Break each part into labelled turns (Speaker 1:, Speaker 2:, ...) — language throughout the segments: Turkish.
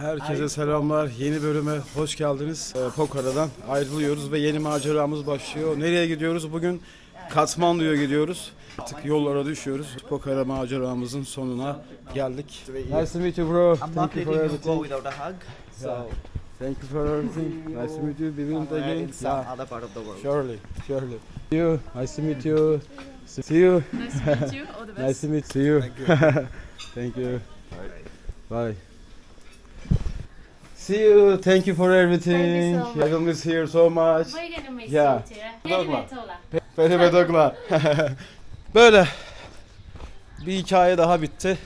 Speaker 1: Herkese selamlar. Yeni bölüme hoş geldiniz. Ee, Pokara'dan ayrılıyoruz ve yeni maceramız başlıyor. Nereye gidiyoruz? Bugün Katmandu'ya gidiyoruz. Artık yollara düşüyoruz. Pokara maceramızın sonuna geldik. Nice to meet you bro.
Speaker 2: I'm
Speaker 1: Thank
Speaker 2: not
Speaker 1: you for
Speaker 2: letting you go
Speaker 1: everything.
Speaker 2: without a hug. So
Speaker 1: Thank you for everything. Nice to meet you. We will
Speaker 2: we're
Speaker 1: again.
Speaker 2: in some
Speaker 1: Yeah,
Speaker 2: other part of the world.
Speaker 1: surely, surely. See you. Nice to meet you. See you.
Speaker 3: Nice to meet you. All the best.
Speaker 1: Nice to meet see you. Thank you. Bye. See you. Thank you for everything.
Speaker 3: Thank you so
Speaker 1: I will miss here so much.
Speaker 3: We're gonna miss
Speaker 1: Yeah.
Speaker 3: you too.
Speaker 1: Dogma. Dogma. Böyle bir hikaye daha bitti.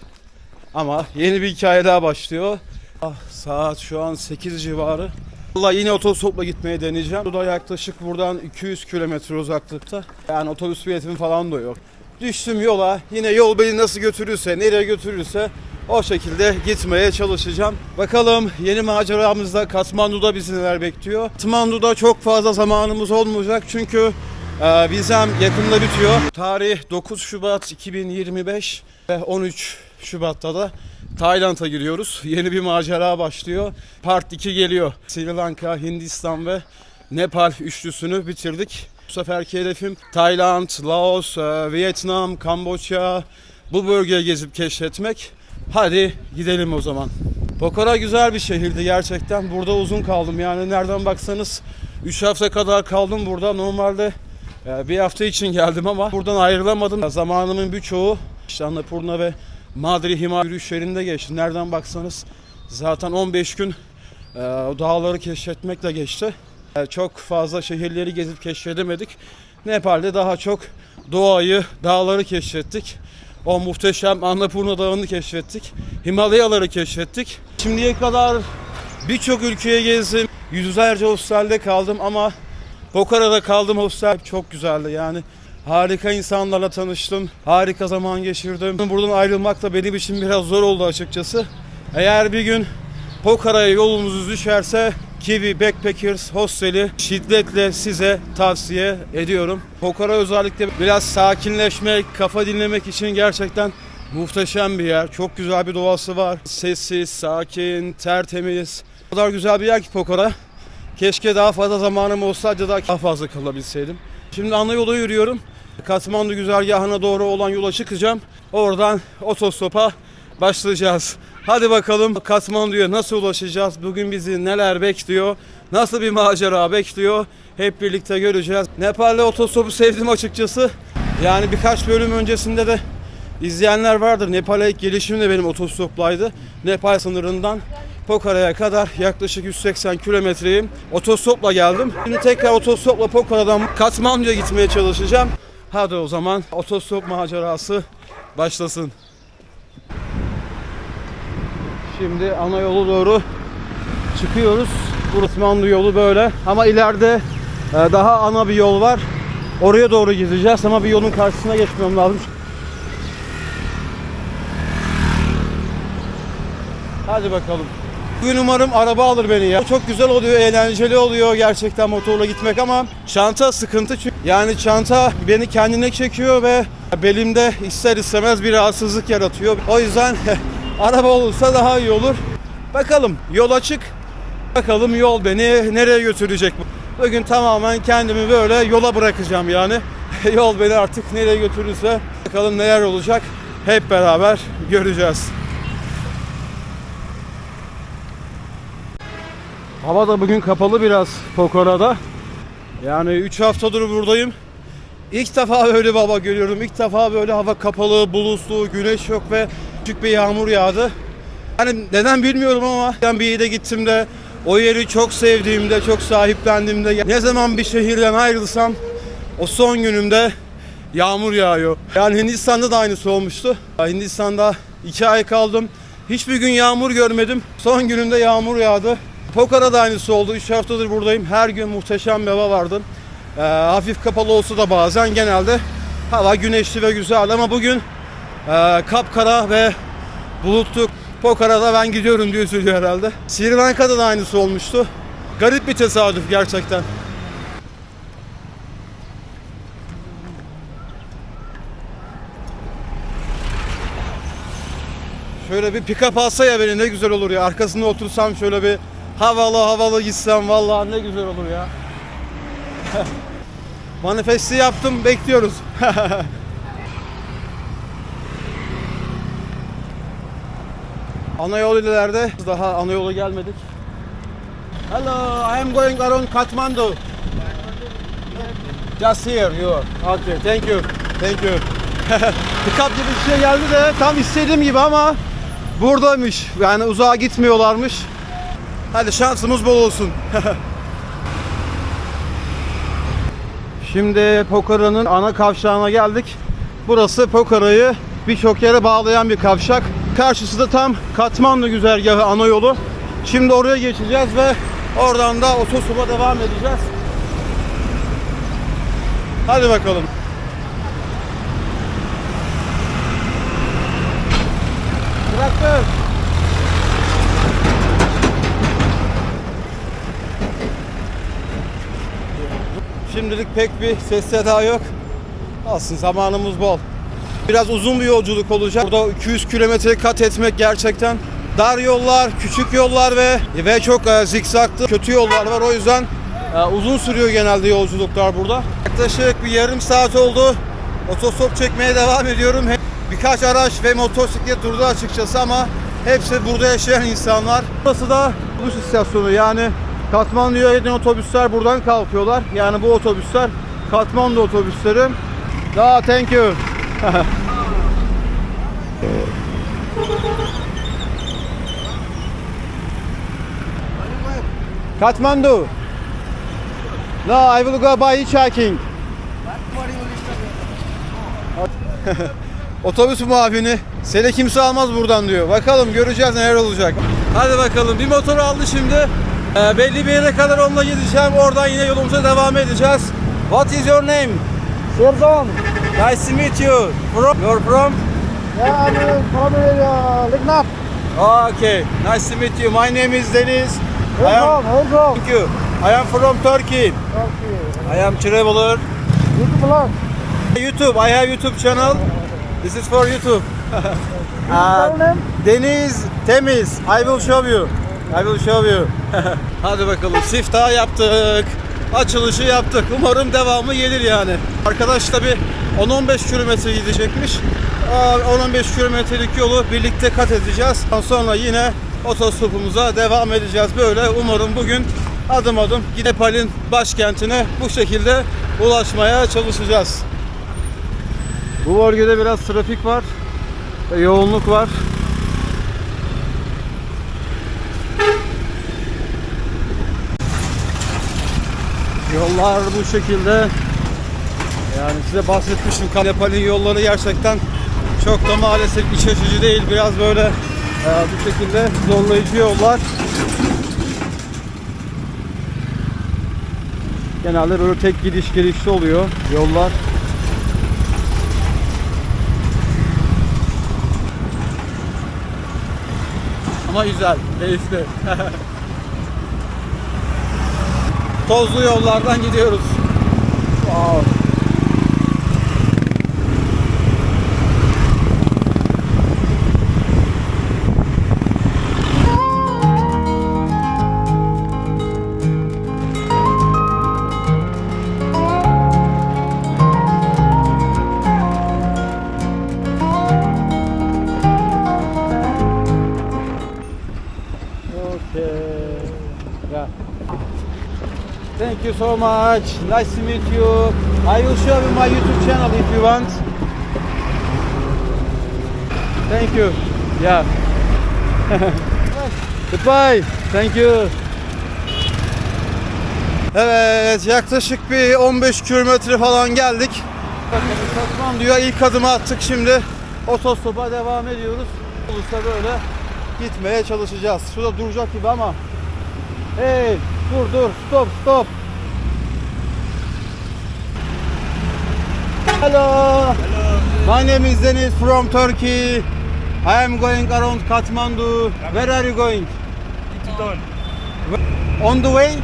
Speaker 1: Ama yeni bir hikaye daha başlıyor. Ah, saat şu an 8 civarı. Valla yine otostopla gitmeye deneyeceğim. Bu da yaklaşık buradan 200 kilometre uzaklıkta. Yani otobüs biletim falan da yok. Düştüm yola. Yine yol beni nasıl götürürse, nereye götürürse o şekilde gitmeye çalışacağım. Bakalım yeni maceramızda Katmandu'da bizi neler bekliyor. Katmandu'da çok fazla zamanımız olmayacak çünkü ee, vizem yakında bitiyor. Tarih 9 Şubat 2025 ve 13 Şubat'ta da Tayland'a giriyoruz. Yeni bir macera başlıyor. Part 2 geliyor. Sri Lanka, Hindistan ve Nepal üçlüsünü bitirdik. Bu seferki hedefim Tayland, Laos, e, Vietnam, Kamboçya bu bölgeyi gezip keşfetmek. Hadi gidelim o zaman. Pokhara güzel bir şehirdi gerçekten. Burada uzun kaldım yani nereden baksanız 3 hafta kadar kaldım burada. Normalde e, bir hafta için geldim ama buradan ayrılamadım. Zamanımın birçoğu işte Annapurna ve Madri Himal yürüyüşlerinde geçti. Nereden baksanız zaten 15 gün e, o dağları keşfetmekle geçti. E, Çok fazla şehirleri gezip keşfedemedik. Nepal'de daha çok doğayı, dağları keşfettik. O muhteşem Annapurna Dağı'nı keşfettik. Himalayaları keşfettik. Şimdiye kadar birçok ülkeye gezdim. Yüzlerce hostelde kaldım ama Pokara'da kaldım hostel çok güzeldi yani. Harika insanlarla tanıştım. Harika zaman geçirdim. Buradan ayrılmak da benim için biraz zor oldu açıkçası. Eğer bir gün Pokara'ya yolunuz düşerse Kiwi Backpackers Hosteli şiddetle size tavsiye ediyorum. Pokhara özellikle biraz sakinleşmek, kafa dinlemek için gerçekten muhteşem bir yer. Çok güzel bir doğası var. Sessiz, sakin, tertemiz. O kadar güzel bir yer ki Pokhara. Keşke daha fazla zamanım olsaydı da daha fazla kalabilseydim. Şimdi ana yola yürüyorum. Katmandu güzergahına doğru olan yola çıkacağım. Oradan otostopa başlayacağız. Hadi bakalım Katmandu'ya nasıl ulaşacağız? Bugün bizi neler bekliyor? Nasıl bir macera bekliyor? Hep birlikte göreceğiz. Nepal'de otostopu sevdim açıkçası. Yani birkaç bölüm öncesinde de izleyenler vardır. Nepal'e ilk gelişim de benim otostoplaydı. Nepal sınırından Pokhara'ya kadar yaklaşık 180 kilometreyim. Otostopla geldim. Şimdi tekrar otostopla Pokhara'dan Katmandu'ya gitmeye çalışacağım. Hadi o zaman otostop macerası başlasın. Şimdi ana yolu doğru çıkıyoruz. Burası Mandu yolu böyle. Ama ileride e, daha ana bir yol var. Oraya doğru gideceğiz ama bir yolun karşısına geçmem lazım. Hadi bakalım. Bugün umarım araba alır beni ya. Çok güzel oluyor, eğlenceli oluyor gerçekten motorla gitmek ama çanta sıkıntı çünkü yani çanta beni kendine çekiyor ve belimde ister istemez bir rahatsızlık yaratıyor. O yüzden araba olursa daha iyi olur. Bakalım yol açık. Bakalım yol beni nereye götürecek bu. Bugün tamamen kendimi böyle yola bırakacağım yani. yol beni artık nereye götürürse bakalım neler olacak. Hep beraber göreceğiz. Hava da bugün kapalı biraz Pokora'da. Yani 3 haftadır buradayım. İlk defa böyle hava görüyorum. İlk defa böyle hava kapalı, bulutlu, güneş yok ve küçük bir yağmur yağdı. Yani neden bilmiyorum ama ben bir yere gittim de o yeri çok sevdiğimde, çok sahiplendiğimde ne zaman bir şehirden ayrılsam o son günümde yağmur yağıyor. Yani Hindistan'da da aynısı olmuştu. Hindistan'da iki ay kaldım. Hiçbir gün yağmur görmedim. Son günümde yağmur yağdı. Pokhara da aynısı oldu. 3 haftadır buradayım. Her gün muhteşem bir hava vardı. Ee, hafif kapalı olsa da bazen genelde hava güneşli ve güzeldi ama bugün e, kapkara ve bulutlu. Pokhara'da ben gidiyorum diye söylüyor herhalde. Sri Lanka'da da aynısı olmuştu. Garip bir tesadüf gerçekten. Şöyle bir pick-up alsa ya beni ne güzel olur ya. Arkasında otursam şöyle bir havalı havalı gitsem vallahi ne güzel olur ya. Manifesti yaptım bekliyoruz. ana yol ileride. Daha ana yola gelmedik. Hello, I am going around Kathmandu. Just here you. Okay, thank you. Thank you. Pickup gibi bir şey geldi de tam istediğim gibi ama buradaymış. Yani uzağa gitmiyorlarmış. Hadi şansımız bol olsun. Şimdi Pokara'nın ana kavşağına geldik. Burası Pokara'yı birçok yere bağlayan bir kavşak. Karşısı da tam Katmandu güzergahı ana yolu. Şimdi oraya geçeceğiz ve oradan da otostopa devam edeceğiz. Hadi bakalım. Traktör. Şimdilik pek bir ses seda yok. Olsun zamanımız bol. Biraz uzun bir yolculuk olacak. Burada 200 kilometre kat etmek gerçekten dar yollar, küçük yollar ve ve çok e, zikzaklı kötü yollar var. O yüzden e, uzun sürüyor genelde yolculuklar burada. Yaklaşık bir yarım saat oldu. Otostop çekmeye devam ediyorum. Birkaç araç ve motosiklet durdu açıkçası ama hepsi burada yaşayan insanlar. Burası da otobüs istasyonu yani Katmandu'ya giden otobüsler buradan kalkıyorlar. Yani bu otobüsler Katmandu otobüsleri. Daha thank you. Kathmandu. No, I will go by hitchhiking. Otobüs muavini seni kimse almaz buradan diyor. Bakalım göreceğiz neler olacak. Hadi bakalım bir motor aldı şimdi. Ee, belli bir yere kadar onunla gideceğim. Oradan yine yolumuza devam edeceğiz. What is your name?
Speaker 2: Sirzon.
Speaker 1: Nice to meet you. From, you're from?
Speaker 2: Yeah, I'm from uh, Lignap.
Speaker 1: Okay. Nice to meet you. My name is Deniz.
Speaker 2: Where from?
Speaker 1: thank you. I am from Turkey.
Speaker 2: Okay.
Speaker 1: I am traveler.
Speaker 2: YouTube vlog.
Speaker 1: YouTube. I have YouTube channel. This is for YouTube.
Speaker 2: Name?
Speaker 1: Deniz temiz. I will show you. I will show you. Hadi bakalım siftah yaptık. Açılışı yaptık. Umarım devamı gelir yani. Arkadaş tabi 10-15 kilometre gidecekmiş. Aa, 10-15 kilometrelik yolu birlikte kat edeceğiz. Sonra yine otostopumuza devam edeceğiz. Böyle umarım bugün adım adım Nepal'in başkentine bu şekilde ulaşmaya çalışacağız. Bu bölgede biraz trafik var yoğunluk var. Yollar bu şekilde. Yani size bahsetmiştim Nepal'in yolları gerçekten çok da maalesef iç açıcı değil. Biraz böyle e, bu şekilde zorlayıcı yollar. Genelde böyle tek gidiş gelişli oluyor yollar. Ama güzel, keyifli. Tozlu yollardan gidiyoruz. Wow. So much. Nice to meet you. I will show you my YouTube channel if you want. Thank you. Yeah. Goodbye. Thank you. Evet, yaklaşık bir 15 kilometre falan geldik. Katmandu'ya ilk adımı attık şimdi. Otostopa devam ediyoruz. Olursa böyle gitmeye çalışacağız. Şurada duracak gibi ama. Hey, dur dur, stop stop. Hello. My name is Deniz from Turkey. I am going around Kathmandu. Where are you going? On the way?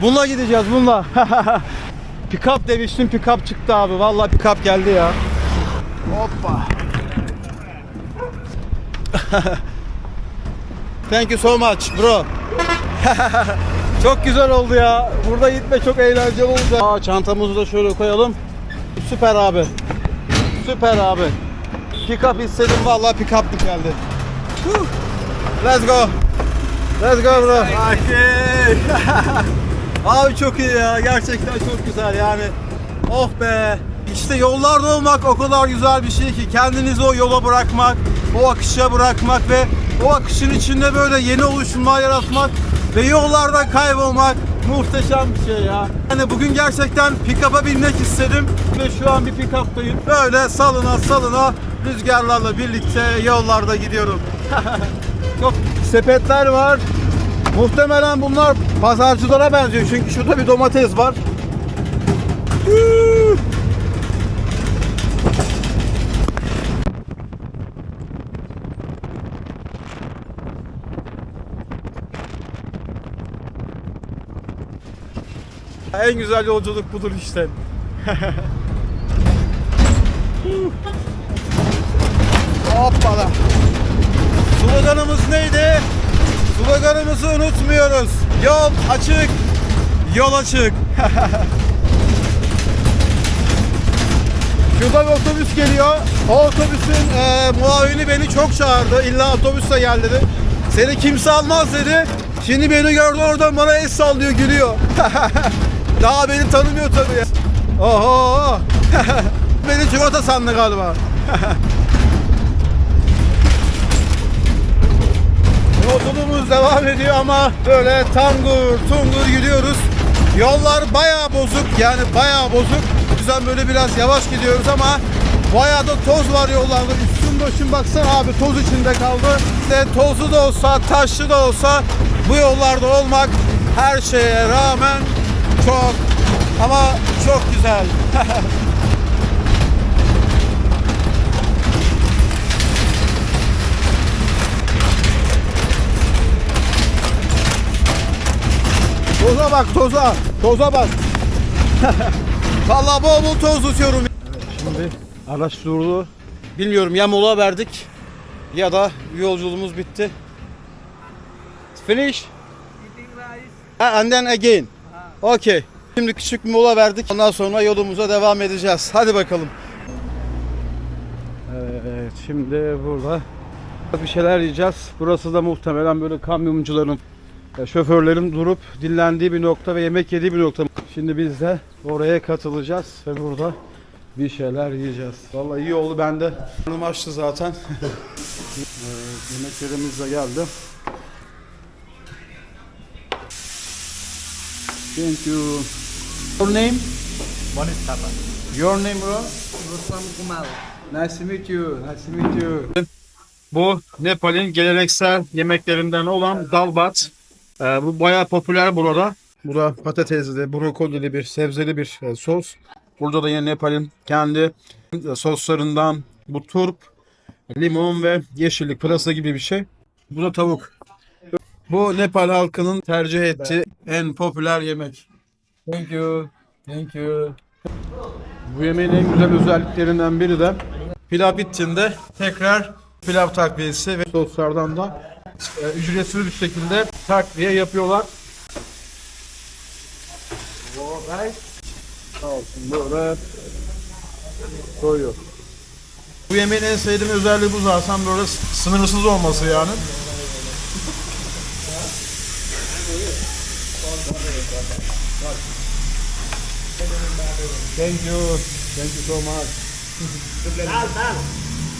Speaker 1: Bununla gideceğiz bununla. Pickup demiştim pickup çıktı abi. Vallahi pickup geldi ya. Hoppa. Thank you so much bro. çok güzel oldu ya. Burada gitme çok eğlenceli olacak. Aa, çantamızı da şöyle koyalım. Süper abi. Süper abi. Pick up istedim vallahi pick up geldi. Let's go. Let's go bro. Abi çok iyi ya. Gerçekten çok güzel yani. Oh be. İşte yollarda olmak o kadar güzel bir şey ki kendinizi o yola bırakmak, o akışa bırakmak ve o akışın içinde böyle yeni oluşumlar yaratmak ve yollarda kaybolmak muhteşem bir şey ya. Yani bugün gerçekten pick-up'a binmek istedim ve şu an bir pick-up'tayım. Böyle salına salına rüzgarlarla birlikte yollarda gidiyorum. Çok sepetler var. Muhtemelen bunlar pazarcılara benziyor çünkü şurada bir domates var. En güzel yolculuk budur işte. Hoppala. Sloganımız neydi? Sloganımızı unutmuyoruz. Yol açık, yol açık. Şurada bir otobüs geliyor. O otobüsün e, muavini beni çok çağırdı. İlla otobüse gel dedi. Seni kimse almaz dedi. Şimdi beni gördü oradan bana el sallıyor gülüyor. Daha beni tanımıyor tabii. Oho. beni çikolata sandı galiba. Yolculuğumuz devam ediyor ama böyle tangur tungur gidiyoruz. Yollar bayağı bozuk yani bayağı bozuk. O yüzden böyle biraz yavaş gidiyoruz ama bayağı da toz var yollarda. Üstüm başım baksana abi toz içinde kaldı. İşte tozlu da olsa taşlı da olsa bu yollarda olmak her şeye rağmen çok ama çok güzel. Toza bak toza. Toza bak. Vallahi bol bol toz tutuyorum. şimdi araç durdu. Bilmiyorum ya mola verdik ya da yolculuğumuz bitti. Finish. And then again. Okay. Şimdi küçük bir mola verdik. Ondan sonra yolumuza devam edeceğiz. Hadi bakalım. Evet, şimdi burada bir şeyler yiyeceğiz. Burası da muhtemelen böyle kamyoncuların ya şoförlerin durup dinlendiği bir nokta ve yemek yediği bir nokta. Şimdi biz de oraya katılacağız ve burada bir şeyler yiyeceğiz. Vallahi iyi oldu ben de. Karnım açtı zaten. evet, yemeklerimiz de geldi. Thank you. Your name?
Speaker 2: Manis Thapa.
Speaker 1: Your name bro?
Speaker 2: Rustam Kumar.
Speaker 1: Nice to meet you. Nice to meet you. Bu Nepal'in geleneksel yemeklerinden olan dalbat. Ee, bu bayağı popüler burada. Bu da patatesli, brokolili bir sebzeli bir e, sos. Burada da yine Nepal'in kendi e, soslarından bu turp, limon ve yeşillik, pırasa gibi bir şey. Bu da tavuk. Bu Nepal halkının tercih ettiği en popüler yemek. Thank you. Thank you. Bu yemeğin en güzel özelliklerinden biri de pilav bittiğinde tekrar pilav takviyesi ve soslardan da e, ücretsiz bir şekilde takviye yapıyorlar. Sağ olsun böyle koyuyor. Bu yemeğin en sevdiğim özelliği bu zaten böyle sınırsız olması yani. Thank you. Thank you so much. Dal, dal.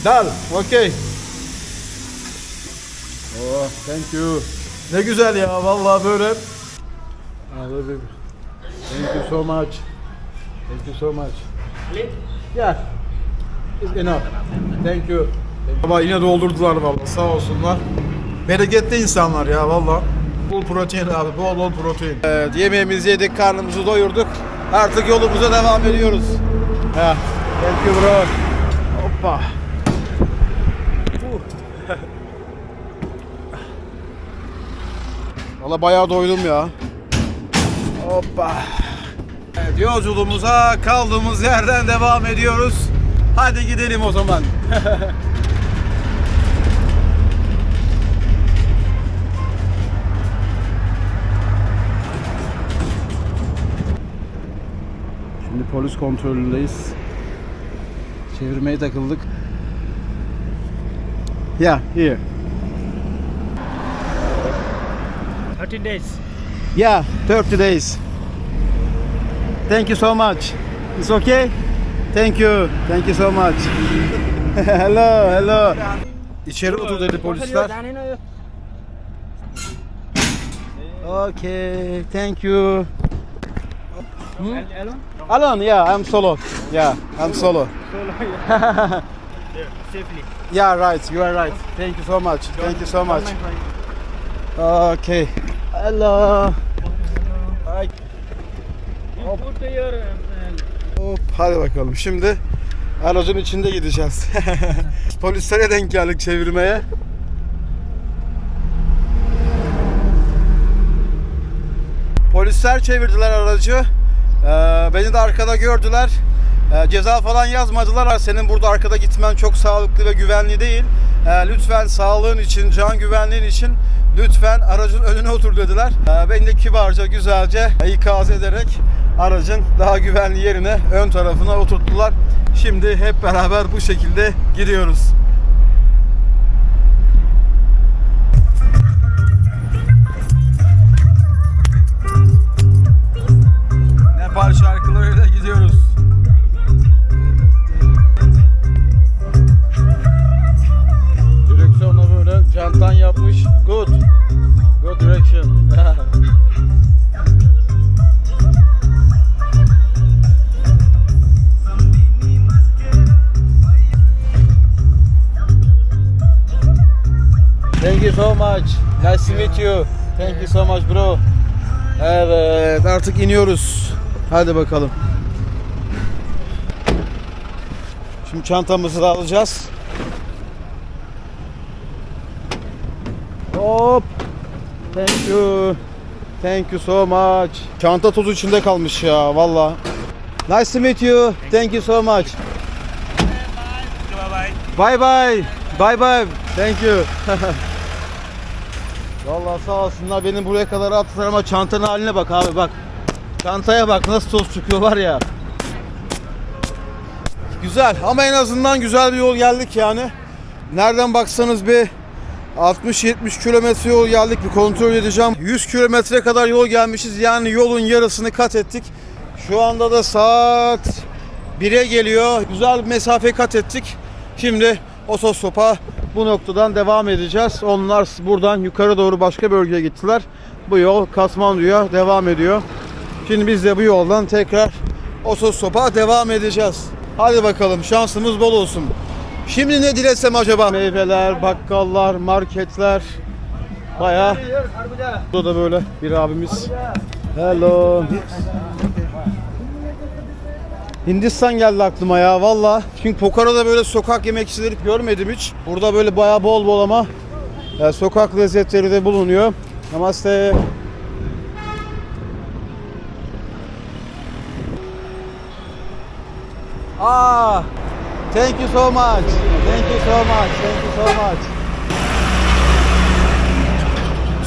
Speaker 1: Dal, okay. Oh, thank you. Ne güzel ya vallahi böyle. Abi, Thank you so much. Thank you so much. Yeah. It's enough. Thank you. Ama yine doldurdular vallahi sağ olsunlar. Bereketli insanlar ya vallahi. Bol protein abi, bol bol protein. Evet, yemeğimizi yedik, karnımızı doyurduk. Artık yolumuza devam ediyoruz. Ha. Thank you bro. Hoppa. Valla bayağı doydum ya. Hoppa. Evet, yolculuğumuza kaldığımız yerden devam ediyoruz. Hadi gidelim o zaman. Polis kontrolündeyiz. Çevirmeye takıldık. Yeah, here.
Speaker 2: 13 days.
Speaker 1: Yeah, 30 days. Thank you so much. It's okay? Thank you. Thank you so much. hello, hello. İçeri otur dedi polisler. Okay, thank you. Hmm?
Speaker 2: Alone?
Speaker 1: Yeah, I'm solo. Yeah, I'm solo.
Speaker 2: Safely.
Speaker 1: Yeah, right, you are right. Thank you so much. Thank you so much. Okay. Hello. Hi.
Speaker 2: You put your uh,
Speaker 1: Hop, hadi bakalım. Şimdi aracın içinde gideceğiz. Polislere denk geldik çevirmeye. Polisler çevirdiler aracı. Ee, beni de arkada gördüler. Ee, ceza falan yazmadılar. Senin burada arkada gitmen çok sağlıklı ve güvenli değil. Ee, lütfen sağlığın için, can güvenliğin için lütfen aracın önüne otur dediler. Ee, beni de kibarca, güzelce ikaz ederek aracın daha güvenli yerine, ön tarafına oturttular. Şimdi hep beraber bu şekilde gidiyoruz. Nepal şarkılarıyla gidiyoruz. Direksiyonla böyle cantan yapmış. Good. Good direction. Thank you so much. Nice to meet you. Thank you so much bro. Evet artık iniyoruz. Hadi bakalım. Şimdi çantamızı da alacağız. Hop. Thank you. Thank you so much. Çanta tozu içinde kalmış ya valla. Nice to meet you. Thank you so much.
Speaker 2: bye bye.
Speaker 1: Bye bye. Thank you. Vallahi sağ olsunlar beni buraya kadar attılar ama çantanın haline bak abi bak. Çantaya bak nasıl toz çıkıyor var ya. Güzel ama en azından güzel bir yol geldik yani. Nereden baksanız bir 60-70 kilometre yol geldik bir kontrol edeceğim. 100 kilometre kadar yol gelmişiz yani yolun yarısını kat ettik. Şu anda da saat 1'e geliyor. Güzel bir mesafe kat ettik. Şimdi otostopa bu noktadan devam edeceğiz. Onlar buradan yukarı doğru başka bölgeye gittiler. Bu yol Katmandu'ya devam ediyor. Şimdi biz de bu yoldan tekrar otostopa devam edeceğiz. Hadi bakalım şansımız bol olsun. Şimdi ne dilesem acaba? Meyveler, bakkallar, marketler. Bayağı. Burada da böyle bir abimiz. Hello. Hindistan geldi aklıma ya valla. Çünkü Pokhara'da böyle sokak yemekçileri görmedim hiç. Burada böyle bayağı bol bol ama e, sokak lezzetleri de bulunuyor. Namaste. Ah, thank you so much. Thank you so much. Thank you so much.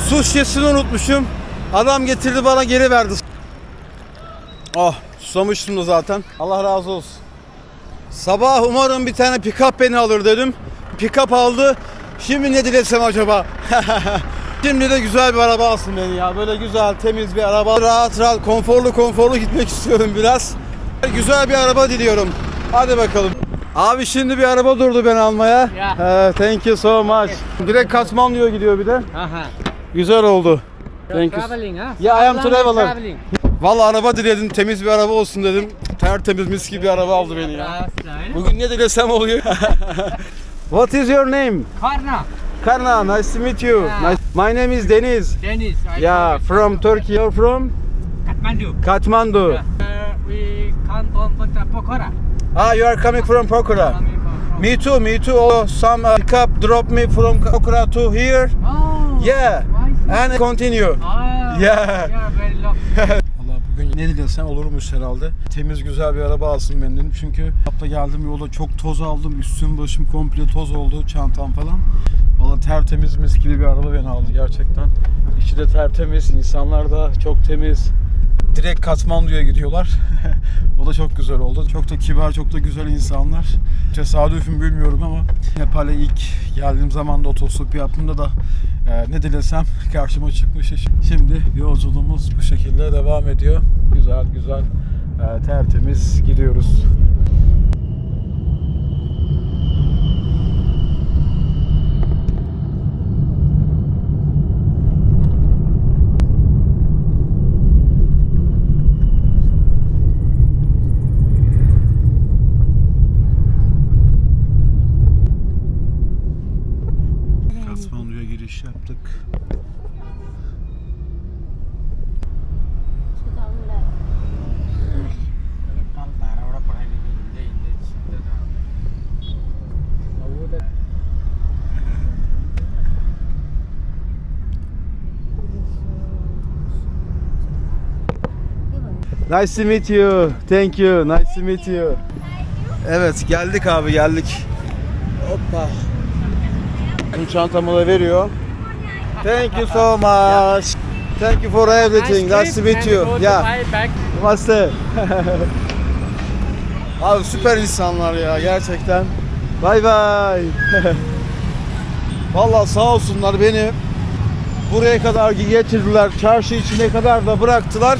Speaker 1: Su şişesini unutmuşum. Adam getirdi bana geri verdi. Ah susamıştım da zaten. Allah razı olsun. Sabah umarım bir tane pick-up beni alır dedim. Pick-up aldı. Şimdi ne dilesem acaba? Şimdi de güzel bir araba alsın beni ya. Böyle güzel, temiz bir araba. Rahat rahat, konforlu konforlu gitmek istiyorum biraz. Güzel bir araba diliyorum. Hadi bakalım. Abi şimdi bir araba durdu beni almaya.
Speaker 2: Ya.
Speaker 1: Ee, thank you so much. Direkt Katmandu'ya gidiyor bir de.
Speaker 2: Aha.
Speaker 1: Güzel oldu. Thank you.
Speaker 2: Traveling?
Speaker 1: Yeah, I am.
Speaker 2: Traveling.
Speaker 1: Vallahi araba diledim, temiz bir araba olsun dedim. Tertemiz mis gibi bir araba aldı beni ya. Bugün ne dilesem oluyor. What is your name?
Speaker 2: Karna.
Speaker 1: Karna, nice to meet you.
Speaker 2: Yeah.
Speaker 1: Nice. My name is Deniz.
Speaker 2: Dennis. I
Speaker 1: Yeah, from Turkey. You're from
Speaker 2: Kathmandu.
Speaker 1: Kathmandu.
Speaker 2: Uh, we
Speaker 1: Ah, you are coming from Pokhara. Me too, me too. Oh, some uh, pickup drop me from Pokhara to here.
Speaker 2: Oh.
Speaker 1: Yeah, and continue.
Speaker 2: Ah,
Speaker 1: Yeah.
Speaker 2: Yeah, very lucky.
Speaker 1: Bugün ne dilesem olurmuş herhalde. Temiz güzel bir araba alsın ben dedim. Çünkü hafta geldim yolda çok toz aldım. Üstüm başım komple toz oldu. Çantam falan. Valla tertemiz mis gibi bir araba beni aldı gerçekten. İçi de tertemiz. insanlar da çok temiz. Direkt Katmandu'ya gidiyorlar. o da çok güzel oldu. Çok da kibar, çok da güzel insanlar. Tesadüfüm bilmiyorum ama Nepal'e ilk geldiğim zaman da otostop yaptığımda da e, ne dilesem karşıma çıkmış. Şimdi yolculuğumuz bu şekilde devam ediyor. Güzel güzel e, tertemiz gidiyoruz. Kasmanlı'ya giriş yaptık. Nice to meet you. Thank you. Nice to meet you. Evet geldik abi geldik. Hoppa. Tüm çantamı da veriyor. Thank you so much. Thank you for everything. Nice to meet you. Yeah. Namaste. Abi süper insanlar ya gerçekten. Bay bay. Vallahi sağ olsunlar beni buraya kadar getirdiler. Çarşı içine kadar da bıraktılar.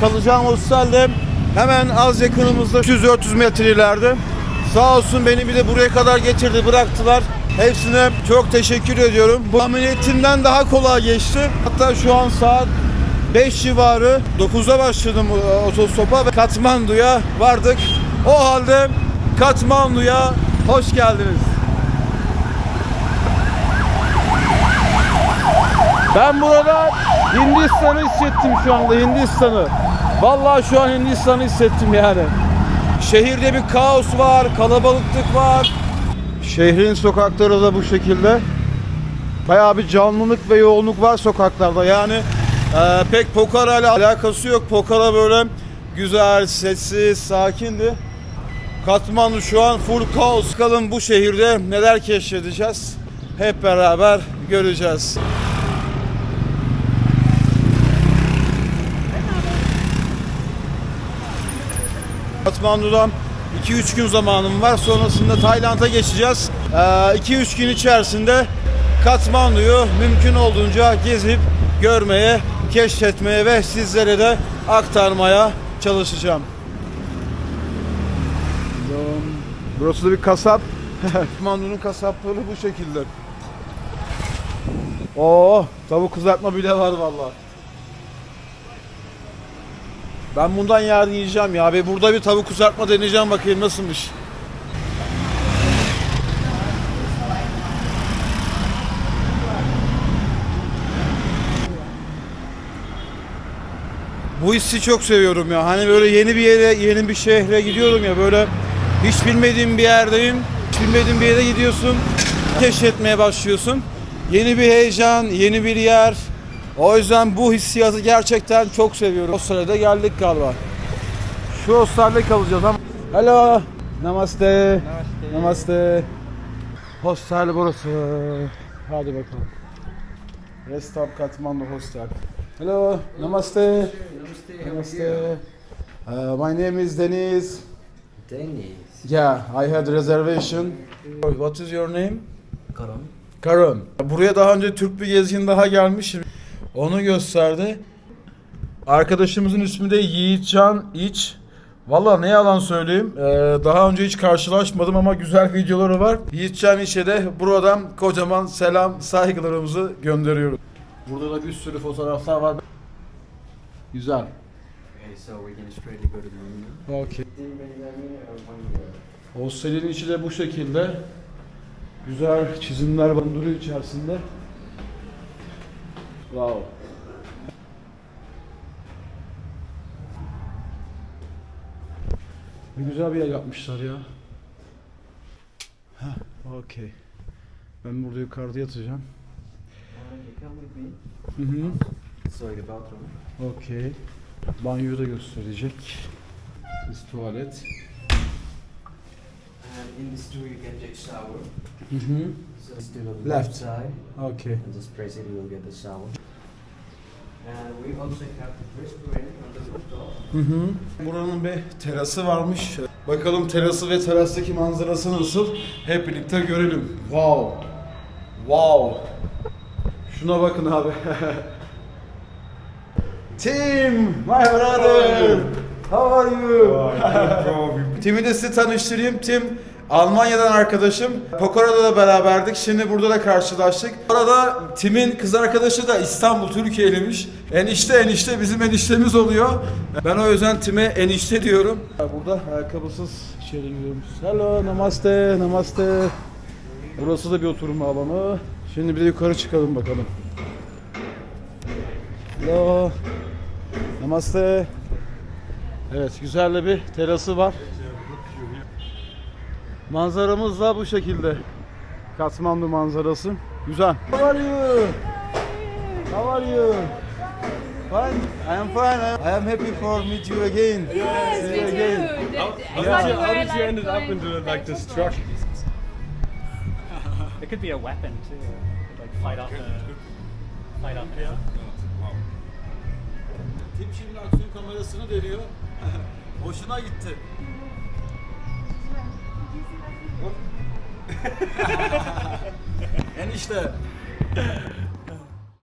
Speaker 1: Kalacağım hostel de hemen az yakınımızda 100-400 metre ileride. Sağ olsun beni bir de buraya kadar getirdi bıraktılar. Hepsine çok teşekkür ediyorum. Bu ettiğimden daha kolay geçti. Hatta şu an saat 5 civarı 9'da başladım e, otostopa ve Katmandu'ya vardık. O halde Katmandu'ya hoş geldiniz. Ben burada Hindistan'ı hissettim şu anda Hindistan'ı. Vallahi şu an Hindistan'ı hissettim yani. Şehirde bir kaos var, kalabalıklık var. Şehrin sokakları da bu şekilde. Bayağı bir canlılık ve yoğunluk var sokaklarda. Yani e, pek Pokhara ile alakası yok. Pokhara böyle güzel, sessiz, sakindi. Katmandu şu an full kaos. Bakalım bu şehirde neler keşfedeceğiz. Hep beraber göreceğiz. Katmandu'dan 2-3 gün zamanım var. Sonrasında Tayland'a geçeceğiz. 2-3 gün içerisinde Katmandu'yu mümkün olduğunca gezip görmeye, keşfetmeye ve sizlere de aktarmaya çalışacağım. Burası da bir kasap. Katmandu'nun kasapları bu şekilde. Oo, tavuk kızartma bile var vallahi. Ben bundan yarın yiyeceğim ya. Ve burada bir tavuk kızartma deneyeceğim bakayım nasılmış. Bu hissi çok seviyorum ya. Hani böyle yeni bir yere, yeni bir şehre gidiyorum ya böyle hiç bilmediğim bir yerdeyim. Hiç bilmediğim bir yere gidiyorsun. Keşfetmeye başlıyorsun. Yeni bir heyecan, yeni bir yer. O yüzden bu hissiyatı gerçekten çok seviyorum. O sırada geldik galiba. Şu hostelde kalacağız ama. Hello. Namaste. Namaste. Hostel burası. Hadi bakalım. Rest Stop Kathmandu Hostel. Hello. Namaste. Namaste. Uh, my name is Deniz.
Speaker 3: Dennis.
Speaker 1: Yeah, I had reservation. What is your name?
Speaker 3: Karan.
Speaker 1: Karun. Buraya daha önce Türk bir gezgin daha gelmiş. Onu gösterdi. Arkadaşımızın ismi de Yiğitcan İç. Valla ne yalan söyleyeyim. ee, daha önce hiç karşılaşmadım ama güzel videoları var. Yiğitcan İç'e de buradan kocaman selam, saygılarımızı gönderiyoruz. Burada da bir sürü fotoğraflar var. Güzel.
Speaker 3: Okay, so we can straight go to the room now.
Speaker 1: Okay.
Speaker 3: Didn't bring that in or one year?
Speaker 1: Hostelin içi de bu şekilde. Güzel çizimler barındırıyor içerisinde. Wow. Ne güzel bir yer yapmışlar ya. Heh, okey. Ben burada yukarıda yatacağım. Hı hı. Okey. Banyoyu da gösterecek. Biz tuvalet.
Speaker 3: And in this too you can take shower.
Speaker 1: Hı hı.
Speaker 3: So the
Speaker 1: Left.
Speaker 3: side.
Speaker 1: Okey.
Speaker 3: And just press it, you will get the shower. And we also have the restaurant on the rooftop.
Speaker 1: Hı hı. Buranın bir terası varmış. Bakalım terası ve terastaki manzarası nasıl? Hep birlikte görelim. Wow. Wow. Şuna bakın abi. Tim, my brother. How are you? Tim'i de size tanıştırayım. Tim Almanya'dan arkadaşım. Pokora'da da beraberdik. Şimdi burada da karşılaştık. Bu arada Tim'in kız arkadaşı da İstanbul Türkiye'liymiş. Enişte enişte bizim eniştemiz oluyor. Ben o yüzden Tim'e enişte diyorum. Burada ayakkabısız içeri giriyoruz. Hello, namaste, namaste. Burası da bir oturma alanı. Şimdi bir de yukarı çıkalım bakalım. Hello. Namaste. Evet, güzel de bir terası var. Manzaramız da bu şekilde. Katmandu manzarası. Güzel. How are you? How are you? Fine. I am fine. I am happy for meet you again.
Speaker 4: Yes,
Speaker 1: See you
Speaker 4: too.
Speaker 1: again.
Speaker 5: How,
Speaker 4: like
Speaker 5: did you, how did you
Speaker 4: like
Speaker 5: ended up into like this truck?
Speaker 6: It could be a weapon too, like fight off the fight off the
Speaker 1: Tim şimdi aksiyon kamerasını deniyor. Hoşuna gitti. Enişte.